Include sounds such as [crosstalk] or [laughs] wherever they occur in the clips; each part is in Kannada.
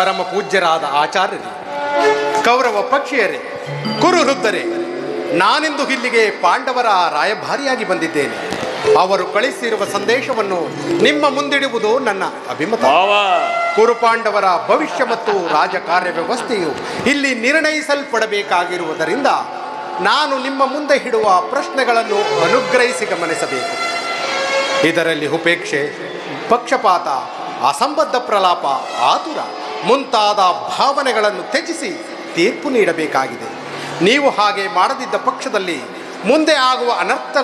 ಪರಮ ಪೂಜ್ಯರಾದ ಆಚಾರ್ಯರೇ ಕೌರವ ಪಕ್ಷಿಯರೇ ಕುರು ವೃದ್ಧರೇ ನಾನಿಂದು ಇಲ್ಲಿಗೆ ಪಾಂಡವರ ರಾಯಭಾರಿಯಾಗಿ ಬಂದಿದ್ದೇನೆ. ಅವರು ಕಳಿಸಿರುವ ಸಂದೇಶವನ್ನು ನಿಮ್ಮ ಮುಂದಿಡುವುದು ನನ್ನ ಅಭಿಮತ. ಕುರು ಕುರುಪಾಂಡವರ ಭವಿಷ್ಯ ಮತ್ತು ರಾಜಕಾರ್ಯ ವ್ಯವಸ್ಥೆಯು ಇಲ್ಲಿ ನಿರ್ಣಯಿಸಲ್ಪಡಬೇಕಾಗಿರುವುದರಿಂದ ನಾನು ನಿಮ್ಮ ಮುಂದೆ ಇಡುವ ಪ್ರಶ್ನೆಗಳನ್ನು ಅನುಗ್ರಹಿಸಿ ಗಮನಿಸಬೇಕು. ಇದರಲ್ಲಿ ಉಪೇಕ್ಷೆ ಪಕ್ಷಪಾತ ಅಸಂಬದ್ಧ ಪ್ರಲಾಪ ಆತುರ ಮುಂತಾದ ಭಾವನೆಗಳನ್ನು ತ್ಯಜಿಸಿ ತೀರ್ಪು ನೀಡಬೇಕಾಗಿದೆ. ನೀವು ಹಾಗೆ ಮಾಡದಿದ್ದ ಪಕ್ಷದಲ್ಲಿ ಮುಂದೆ ಆಗುವ ಅನರ್ಥ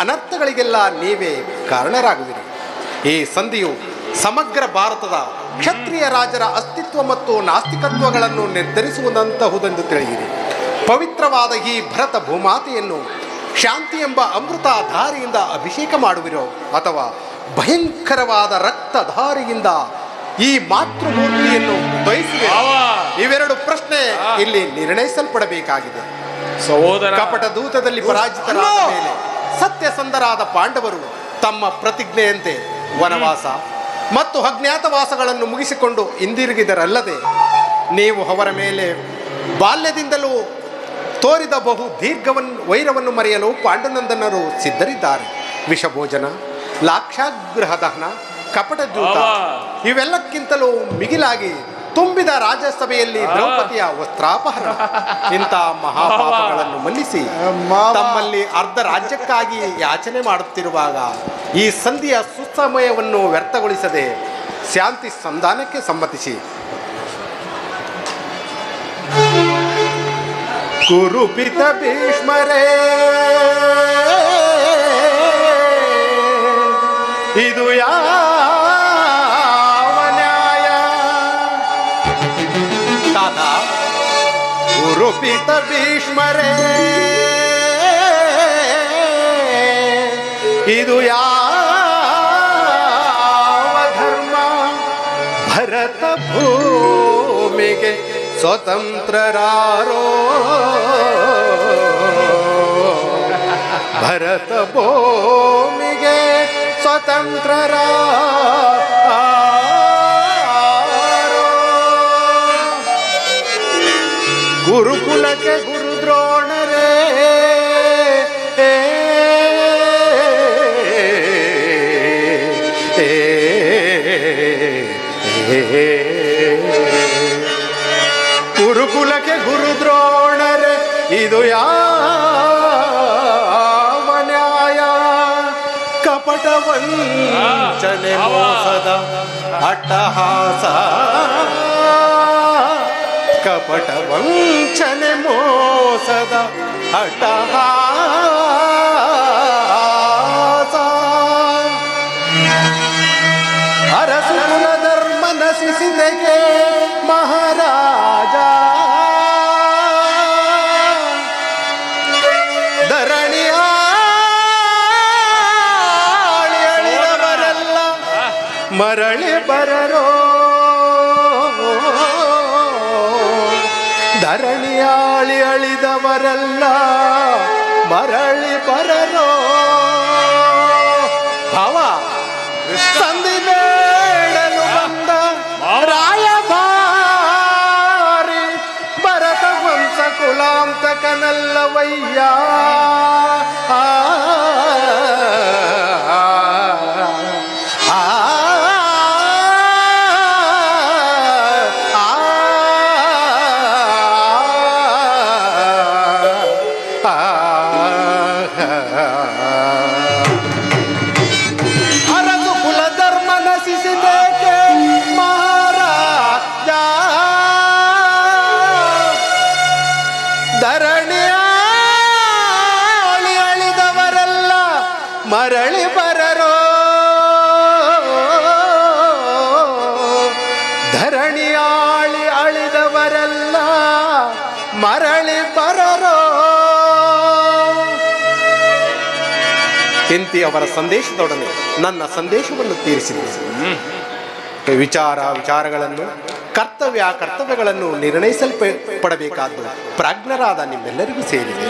ಅನರ್ಥಗಳಿಗೆಲ್ಲ ನೀವೇ ಕಾರಣರಾಗುವಿರಿ. ಈ ಸಂಧಿಯು ಸಮಗ್ರ ಭಾರತದ ಕ್ಷತ್ರಿಯ ರಾಜರ ಅಸ್ತಿತ್ವ ಮತ್ತು ನಾಸ್ತಿಕತ್ವಗಳನ್ನು ನಿರ್ಧರಿಸುವುದಂತಹುದೆಂದು ತಿಳಿಯಿರಿ. ಪವಿತ್ರವಾದ ಈ ಭರತ ಭೂಮಾತೆಯನ್ನು ಶಾಂತಿ ಎಂಬ ಅಮೃತ ಧಾರಿಯಿಂದ ಅಭಿಷೇಕ ಮಾಡುವಿರೋ ಅಥವಾ ಭಯಂಕರವಾದ ರಕ್ತಧಾರೆಯಿಂದ ಈ ಮಾತೃಮೂರ್ತಿಯನ್ನು ಬಯಸಿದೆ ಇವೆರಡು ಪ್ರಶ್ನೆ ಇಲ್ಲಿ ನಿರ್ಣಯಿಸಲ್ಪಡಬೇಕಾಗಿದೆ. ಸಹೋದರ. ಕಪಟ ದೂತದಲ್ಲಿ ಪರಾಜಿತರಾದ ಮೇಲೆ ಸತ್ಯಸಂಧರಾದ ಪಾಂಡವರು ತಮ್ಮ ಪ್ರತಿಜ್ಞೆಯಂತೆ ವನವಾಸ ಮತ್ತು ಅಜ್ಞಾತವಾಸಗಳನ್ನು ಮುಗಿಸಿಕೊಂಡು ಹಿಂದಿರುಗಿದರಲ್ಲದೆ ನೀವು ಅವರ ಮೇಲೆ ಬಾಲ್ಯದಿಂದಲೂ ತೋರಿದ ಬಹು ದೀರ್ಘವನ್ನು ವೈರವನ್ನು ಮರೆಯಲು ಪಾಂಡುನಂದನರು ಸಿದ್ಧರಿದ್ದಾರೆ. ವಿಷಭೋಜನ ಲಾಕ್ಷಾಗ್ರಹ ದಹನ ಕಪಟ ದೂತ. ಇವೆಲ್ಲಕ್ಕಿಂತಲೂ ಮಿಗಿಲಾಗಿ ತುಂಬಿದ ರಾಜ್ಯಸಭೆಯಲ್ಲಿ ದ್ರೌಪದಿಯ ವಸ್ತ್ರಾಪಹರಣ. [laughs] ಇಂಥ ಮಹಾಪಾಪಗಳನ್ನು ಮನ್ನಿಸಿ ತಮ್ಮಲ್ಲಿ ಅರ್ಧ ರಾಜ್ಯಕ್ಕಾಗಿ ಯಾಚನೆ ಮಾಡುತ್ತಿರುವಾಗ ಈ ಸಂಧಿಯ ಸುಸಮಯವನ್ನು ವ್ಯರ್ಥಗೊಳಿಸದೆ ಶಾಂತಿ ಸಂಧಾನಕ್ಕೆ ಸಮ್ಮತಿಸಿ. ಕುರುಪಿತ ಭೀಷ್ಮರೇ. ಕುರುಪಿತ ಭೀಷ್ಮರೇ ಇದು ಯಾವ ಧರ್ಮ? ಭರತ ಭೂಮಿಗೆ ಸ್ವತಂತ್ರರಾರೋ? ಭರತ ಭೂಮಿಗೆ ಸ್ವತಂತ್ರರ ಗುರು ದ್ರೋಣರೇ ಗುರುಕುಲಕ್ಕೆ ಗುರುದ್ರೋಣರೇ ಇದು ಯಾವ ನ್ಯಾಯ? ಕಪಟ ವಂಚನೆ ಮೋಸದ ಅಟ್ಟಹಾಸ. ಕಪಟ ವಂಚನೆ ಮೋಸದ ನಶಿಸಿದೆಗೆ ಮಹಾರಾಜ. ಧರಣಿಯ ಮರಳಿ ಬರರೋ ಧರಣಿಯಾಳಿ ಅಳಿದವರಲ್ಲ ಮರಳಿ ಬರರೋ. ಭಾವ ಸಂಧಿ ಬೇಡಲು ಬಂದ ರಾಯಭಾರಿ ಭರತ ವಂಶ ಕುಲಾಂತಕನಲ್ಲವಯ್ಯ. ಆ, ಧರಣಿಯ ಅಳಿ ಅಳಿದವರೆಲ್ಲ ಮರಳಿ ಬರರೋ. ಧರಣಿಯಾಳಿ ಅಳಿದವರೆಲ್ಲ ಮರಳಿ ಬರರೋ. ಕೆಂತಿ ಅವರ ಸಂದೇಶದೊಡನೆ ನನ್ನ ಸಂದೇಶವನ್ನು ತೀರಿಸಿದೆ. ವಿಚಾರ ವಿಚಾರಗಳನ್ನು ಕರ್ತವ್ಯ ಕರ್ತವ್ಯಗಳನ್ನು ನಿರ್ಣಯಿಸಲ್ಪಡಬೇಕಾದ್ದು ಪ್ರಾಜ್ಞರಾದ ನಿಮ್ಮೆಲ್ಲರಿಗೂ ಸೇರಿದೆ.